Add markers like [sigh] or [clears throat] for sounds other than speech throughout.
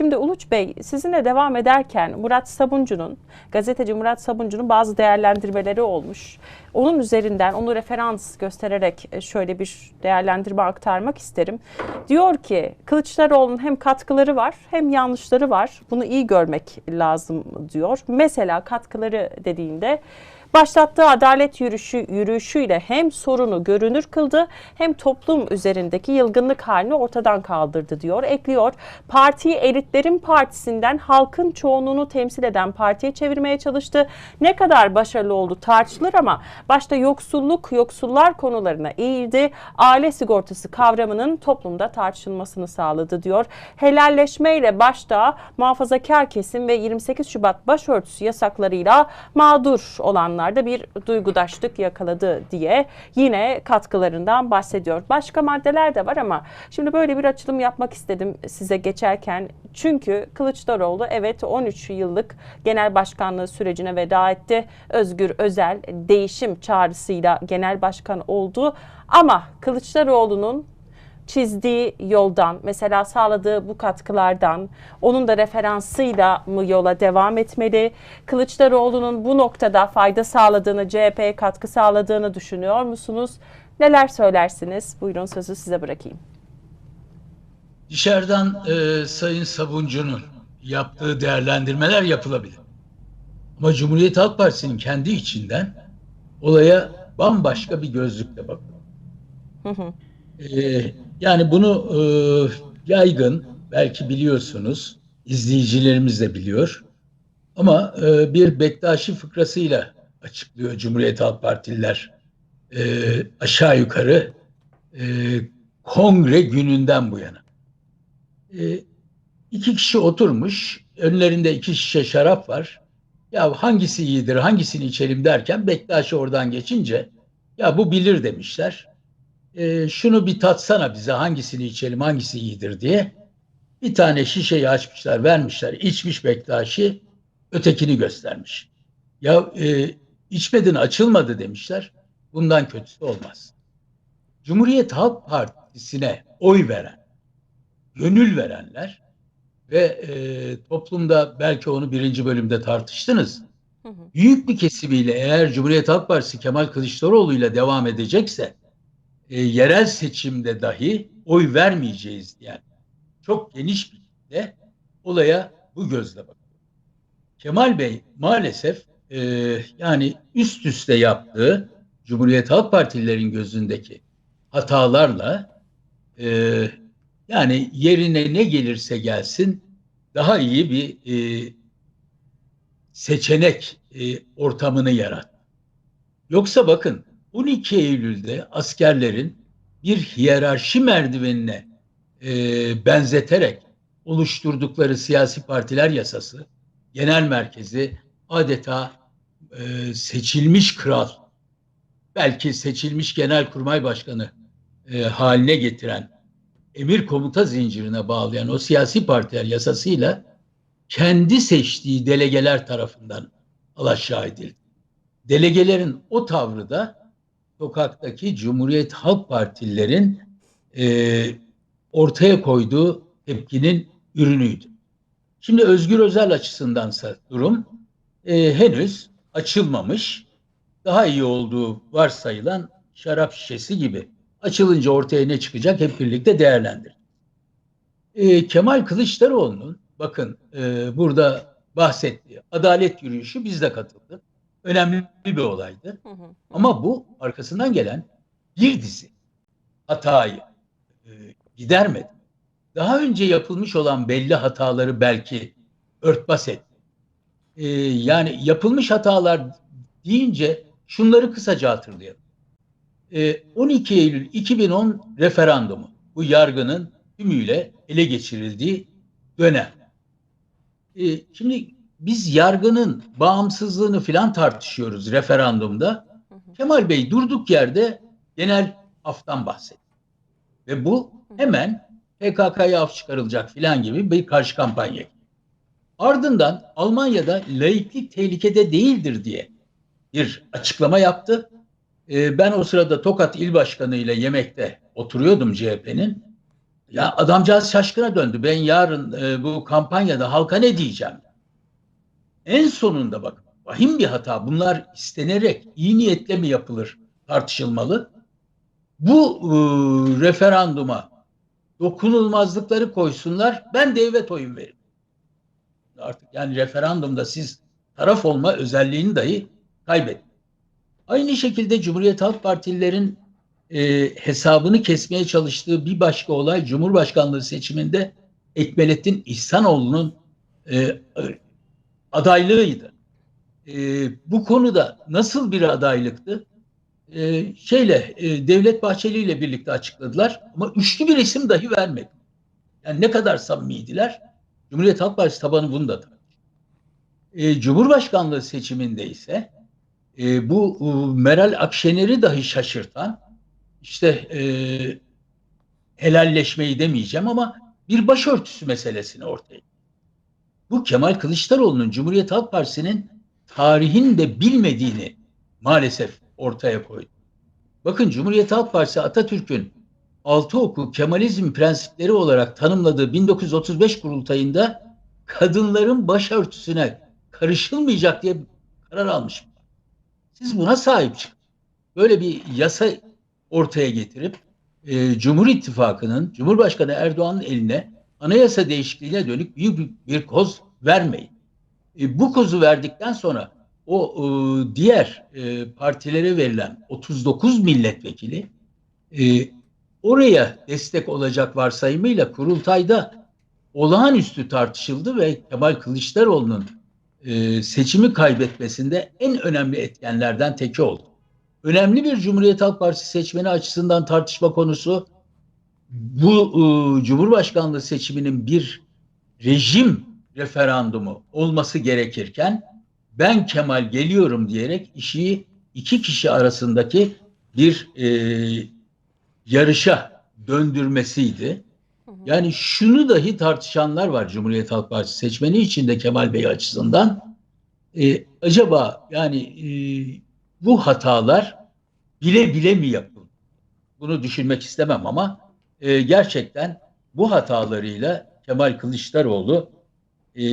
Şimdi Uluç Bey sizinle devam ederken Murat Sabuncu'nun, gazeteci Murat Sabuncu'nun bazı değerlendirmeleri olmuş. Onun üzerinden onu referans göstererek e, şöyle bir değerlendirme aktarmak isterim. Diyor ki Kılıçdaroğlu'nun hem katkıları var hem yanlışları var. Bunu iyi görmek lazım diyor. Mesela katkıları dediğinde Başlattığı adalet yürüyüşü, yürüyüşüyle hem sorunu görünür kıldı hem toplum üzerindeki yılgınlık halini ortadan kaldırdı diyor. Ekliyor partiyi elitlerin partisinden halkın çoğunluğunu temsil eden partiye çevirmeye çalıştı. Ne kadar başarılı oldu tartışılır ama başta yoksulluk, yoksullar konularına eğildi. Aile sigortası kavramının toplumda tartışılmasını sağladı diyor. Helalleşmeyle başta muhafazakar kesim ve 28 Şubat başörtüsü yasaklarıyla mağdur olanlar da bir duygudaşlık yakaladı diye yine katkılarından bahsediyor. Başka maddeler de var ama şimdi böyle bir açılım yapmak istedim size geçerken. Çünkü Kılıçdaroğlu evet 13 yıllık genel başkanlığı sürecine veda etti. Özgür Özel değişim çağrısıyla genel başkan oldu. Ama Kılıçdaroğlu'nun çizdiği yoldan, mesela sağladığı bu katkılardan, onun da referansıyla mı yola devam etmeli? Kılıçdaroğlu'nun bu noktada fayda sağladığını, CHP'ye katkı sağladığını düşünüyor musunuz? Neler söylersiniz? Buyurun sözü size bırakayım. Dışarıdan e, Sayın Sabuncu'nun yaptığı değerlendirmeler yapılabilir. Ama Cumhuriyet Halk Partisi'nin kendi içinden olaya bambaşka bir gözlükle bakıyor. Hı hı. Ee, yani bunu e, yaygın, belki biliyorsunuz, izleyicilerimiz de biliyor. Ama e, bir Bektaşi fıkrasıyla açıklıyor Cumhuriyet Halk Partililer e, aşağı yukarı e, kongre gününden bu yana. E, iki kişi oturmuş, önlerinde iki şişe şarap var. Ya hangisi iyidir, hangisini içelim derken Bektaşi oradan geçince ya bu bilir demişler e, şunu bir tatsana bize hangisini içelim hangisi iyidir diye bir tane şişeyi açmışlar vermişler içmiş Bektaşi ötekini göstermiş. Ya e, içmedin açılmadı demişler bundan kötüsü olmaz. Cumhuriyet Halk Partisi'ne oy veren, gönül verenler ve e, toplumda belki onu birinci bölümde tartıştınız. Hı hı. Büyük bir kesimiyle eğer Cumhuriyet Halk Partisi Kemal Kılıçdaroğlu ile devam edecekse e, yerel seçimde dahi oy vermeyeceğiz diyen çok geniş bir kitle olaya bu gözle bakıyor. Kemal Bey maalesef e, yani üst üste yaptığı Cumhuriyet Halk Partililerin gözündeki hatalarla e, yani yerine ne gelirse gelsin daha iyi bir e, seçenek e, ortamını yarattı. Yoksa bakın 12 Eylül'de askerlerin bir hiyerarşi merdivenine e, benzeterek oluşturdukları siyasi partiler yasası, genel merkezi adeta e, seçilmiş kral, belki seçilmiş genelkurmay başkanı e, haline getiren, emir komuta zincirine bağlayan o siyasi partiler yasasıyla kendi seçtiği delegeler tarafından alaşağı edildi. Delegelerin o tavrı da sokaktaki Cumhuriyet Halk Partililerin e, ortaya koyduğu tepkinin ürünüydü. Şimdi Özgür Özel açısındansa durum e, henüz açılmamış. Daha iyi olduğu varsayılan şarap şişesi gibi. Açılınca ortaya ne çıkacak hep birlikte değerlendir. E, Kemal Kılıçdaroğlu'nun bakın e, burada bahsettiği adalet yürüyüşü biz de katıldık önemli bir olaydı. Hı hı. Ama bu arkasından gelen bir dizi hatayı e, gidermedi. Daha önce yapılmış olan belli hataları belki örtbas etti. E, yani yapılmış hatalar deyince şunları kısaca hatırlayalım. E, 12 Eylül 2010 referandumu bu yargının tümüyle ele geçirildiği dönem. E, şimdi biz yargının bağımsızlığını filan tartışıyoruz referandumda. Kemal Bey durduk yerde genel aftan bahsetti. Ve bu hemen PKK'ya af çıkarılacak filan gibi bir karşı kampanya. Ardından Almanya'da laiklik tehlikede değildir diye bir açıklama yaptı. Ee, ben o sırada Tokat İl Başkanı ile yemekte oturuyordum CHP'nin. Ya adamcağız şaşkına döndü. Ben yarın e, bu kampanyada halka ne diyeceğim? En sonunda bak vahim bir hata. Bunlar istenerek iyi niyetle mi yapılır tartışılmalı. Bu e, referanduma dokunulmazlıkları koysunlar. Ben de evet oyun veririm. Artık yani referandumda siz taraf olma özelliğini dahi kaybettin. Aynı şekilde Cumhuriyet Halk Partililerin e, hesabını kesmeye çalıştığı bir başka olay Cumhurbaşkanlığı seçiminde Ekmelettin İhsanoğlu'nun e, adaylığıydı. E, bu konuda nasıl bir adaylıktı? E, şeyle e, Devlet Bahçeli ile birlikte açıkladılar ama üçlü bir isim dahi vermedi. Yani ne kadar samimiydiler? Cumhuriyet Halk Partisi tabanı bunu da e, Cumhurbaşkanlığı seçiminde ise e, bu e, Meral Akşener'i dahi şaşırtan işte e, helalleşmeyi demeyeceğim ama bir başörtüsü meselesini ortaya. Bu Kemal Kılıçdaroğlu'nun Cumhuriyet Halk Partisi'nin tarihin de bilmediğini maalesef ortaya koydu. Bakın Cumhuriyet Halk Partisi Atatürk'ün altı oku Kemalizm prensipleri olarak tanımladığı 1935 kurultayında kadınların başörtüsüne karışılmayacak diye karar almış. Siz buna sahip çıkın. Böyle bir yasa ortaya getirip e, Cumhur İttifakı'nın, Cumhurbaşkanı Erdoğan'ın eline anayasa değişikliğine dönük büyük bir, bir koz vermeyin. E, bu kozu verdikten sonra o e, diğer e, partilere verilen 39 milletvekili e, oraya destek olacak varsayımıyla kurultayda olağanüstü tartışıldı ve Kemal Kılıçdaroğlu'nun e, seçimi kaybetmesinde en önemli etkenlerden teki oldu. Önemli bir Cumhuriyet Halk Partisi seçmeni açısından tartışma konusu bu e, Cumhurbaşkanlığı seçiminin bir rejim referandumu olması gerekirken ben Kemal geliyorum diyerek işi iki kişi arasındaki bir e, yarışa döndürmesiydi. Yani şunu dahi tartışanlar var Cumhuriyet Halk Partisi seçmeni içinde Kemal Bey açısından. Ee, acaba yani e, bu hatalar bile bile mi yapıldı? Bunu düşünmek istemem ama e, gerçekten bu hatalarıyla Kemal Kılıçdaroğlu e,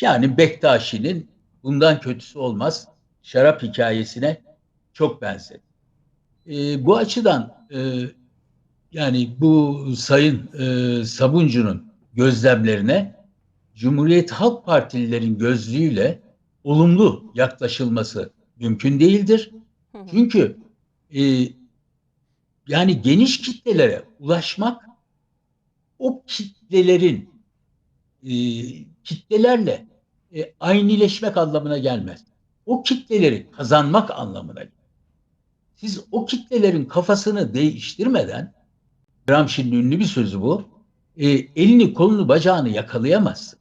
yani Bektaşi'nin bundan kötüsü olmaz şarap hikayesine çok benzedi. E, bu açıdan e, yani bu Sayın e, Sabuncu'nun gözlemlerine Cumhuriyet Halk Partililerin gözlüğüyle olumlu yaklaşılması mümkün değildir. Çünkü e, yani geniş kitlelere ulaşmak o kitlelerin e, kitlelerle e, aynileşmek anlamına gelmez. O kitleleri kazanmak anlamına gelir. Siz o kitlelerin kafasını değiştirmeden Gramsci'nin ünlü bir sözü bu. E, elini, kolunu, bacağını yakalayamazsın.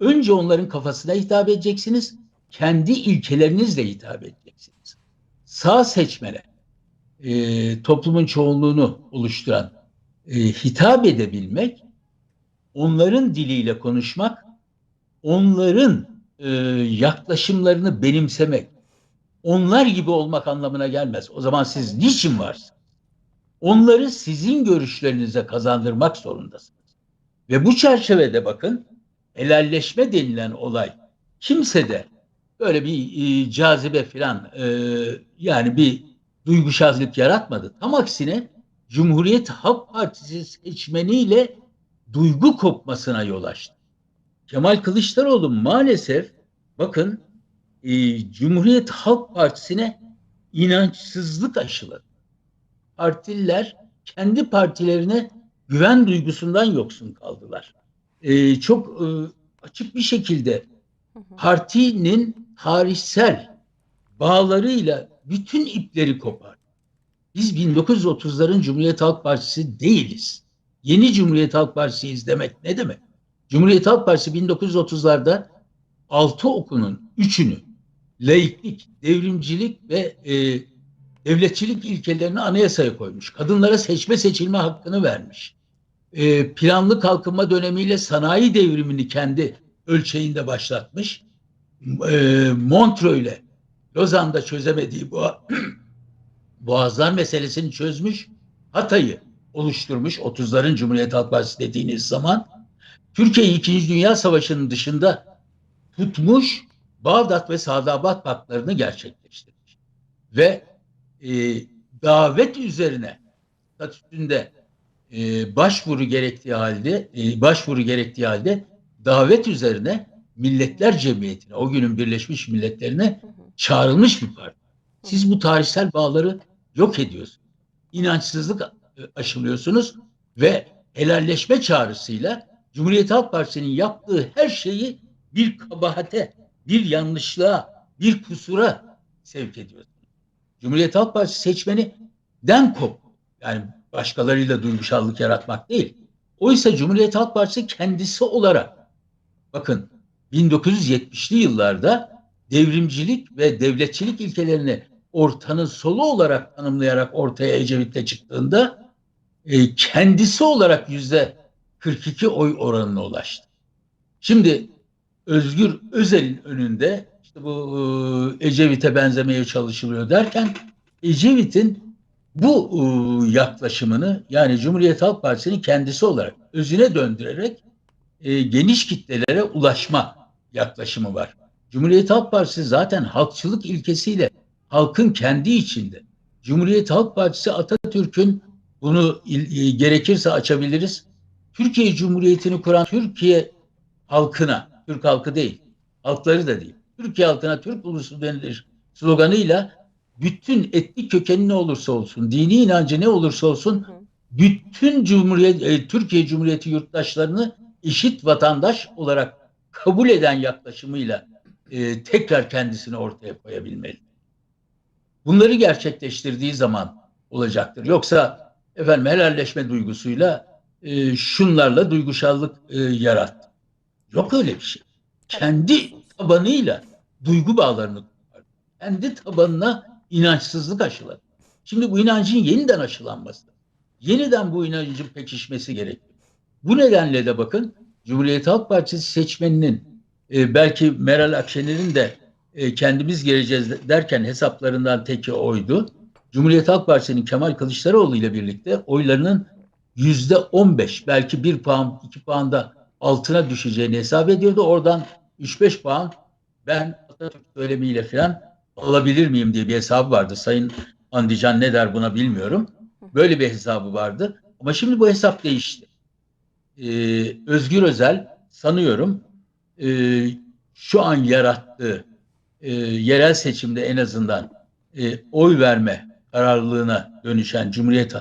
Önce onların kafasına hitap edeceksiniz. Kendi ilkelerinizle hitap edeceksiniz. Sağ seçmene, e, toplumun çoğunluğunu oluşturan e, hitap edebilmek, onların diliyle konuşmak, onların e, yaklaşımlarını benimsemek, onlar gibi olmak anlamına gelmez. O zaman siz niçin varsınız? Onları sizin görüşlerinize kazandırmak zorundasınız. Ve bu çerçevede bakın helalleşme denilen olay kimse de böyle bir e, cazibe filan e, yani bir duygusazlık yaratmadı. Tam aksine Cumhuriyet Halk Partisi seçmeniyle duygu kopmasına yol açtı. Kemal Kılıçdaroğlu maalesef bakın e, Cumhuriyet Halk Partisi'ne inançsızlık aşıladı partililer kendi partilerine güven duygusundan yoksun kaldılar. Ee, çok e, açık bir şekilde partinin tarihsel bağlarıyla bütün ipleri kopar. Biz 1930'ların Cumhuriyet Halk Partisi değiliz. Yeni Cumhuriyet Halk Partisiyiz demek ne demek? Cumhuriyet Halk Partisi 1930'larda altı okunun üçünü laiklik, devrimcilik ve e, devletçilik ilkelerini anayasaya koymuş. Kadınlara seçme seçilme hakkını vermiş. E, planlı kalkınma dönemiyle sanayi devrimini kendi ölçeğinde başlatmış. E, Montreux ile Lozan'da çözemediği bu [clears throat] Boğazlar meselesini çözmüş. Hatay'ı oluşturmuş 30'ların Cumhuriyet Halk Partisi dediğiniz zaman Türkiye'yi 2. Dünya Savaşı'nın dışında tutmuş Bağdat ve Sadabat Paktlarını gerçekleştirmiş. Ve e, davet üzerine statüsünde e, başvuru gerektiği halde e, başvuru gerektiği halde davet üzerine Milletler Cemiyeti'ne o günün Birleşmiş Milletlerine çağrılmış bir parti. Siz bu tarihsel bağları yok ediyorsunuz. İnançsızlık e, aşılıyorsunuz ve helalleşme çağrısıyla Cumhuriyet Halk Partisi'nin yaptığı her şeyi bir kabahate, bir yanlışlığa, bir kusura sevk ediyorsunuz. Cumhuriyet Halk Partisi seçmeni den kop. Yani başkalarıyla duygusallık yaratmak değil. Oysa Cumhuriyet Halk Partisi kendisi olarak bakın 1970'li yıllarda devrimcilik ve devletçilik ilkelerini ortanın solu olarak tanımlayarak ortaya Ecevit'le çıktığında e, kendisi olarak yüzde 42 oy oranına ulaştı. Şimdi Özgür Özel'in önünde işte bu e, Ecevit'e benzemeye çalışılıyor derken Ecevit'in bu e, yaklaşımını yani Cumhuriyet Halk Partisi'nin kendisi olarak özüne döndürerek e, geniş kitlelere ulaşma yaklaşımı var. Cumhuriyet Halk Partisi zaten halkçılık ilkesiyle halkın kendi içinde. Cumhuriyet Halk Partisi Atatürk'ün bunu e, gerekirse açabiliriz. Türkiye Cumhuriyeti'ni kuran Türkiye halkına, Türk halkı değil, halkları da değil. Türkiye halkına Türk ulusu denilir sloganıyla bütün etnik kökeni ne olursa olsun, dini inancı ne olursa olsun bütün Cumhuriyet e, Türkiye Cumhuriyeti yurttaşlarını eşit vatandaş olarak kabul eden yaklaşımıyla e, tekrar kendisini ortaya koyabilmeli. Bunları gerçekleştirdiği zaman olacaktır. Yoksa efendim helalleşme duygusuyla e, şunlarla duygusallık e, yarattı. Yok öyle bir şey. Kendi tabanıyla duygu bağlarını kopardı. Kendi tabanına inançsızlık aşıladı. Şimdi bu inancın yeniden aşılanması, yeniden bu inancın pekişmesi gerekiyor. Bu nedenle de bakın Cumhuriyet Halk Partisi seçmeninin e, belki Meral Akşener'in de e, kendimiz geleceğiz derken hesaplarından teki oydu. Cumhuriyet Halk Partisi'nin Kemal Kılıçdaroğlu ile birlikte oylarının yüzde 15 belki bir puan iki puan da altına düşeceğini hesap ediyordu. Oradan 3-5 puan ben Atatürk söylemiyle falan alabilir miyim diye bir hesabı vardı. Sayın Andican ne der buna bilmiyorum. Böyle bir hesabı vardı. Ama şimdi bu hesap değişti. Ee, Özgür Özel sanıyorum e, şu an yarattığı e, yerel seçimde en azından e, oy verme kararlılığına dönüşen Cumhuriyet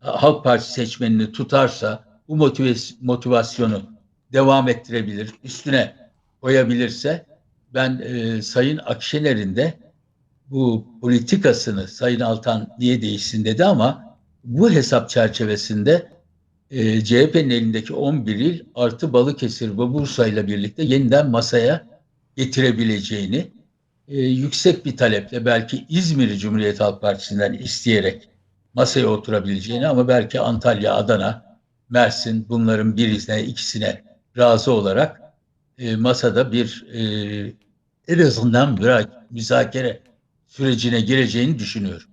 Halk Partisi seçmenini tutarsa bu motivasyonu devam ettirebilir, üstüne koyabilirse ben e, Sayın Akşener'in de bu politikasını Sayın Altan niye değişsin dedi ama bu hesap çerçevesinde e, CHP'nin elindeki 11 il artı Balıkesir ve Bursa ile birlikte yeniden masaya getirebileceğini e, yüksek bir taleple belki İzmir'i Cumhuriyet Halk Partisi'nden isteyerek masaya oturabileceğini ama belki Antalya, Adana, Mersin bunların birisine ikisine razı olarak e, masada bir e, en azından bir müzakere sürecine gireceğini düşünüyorum.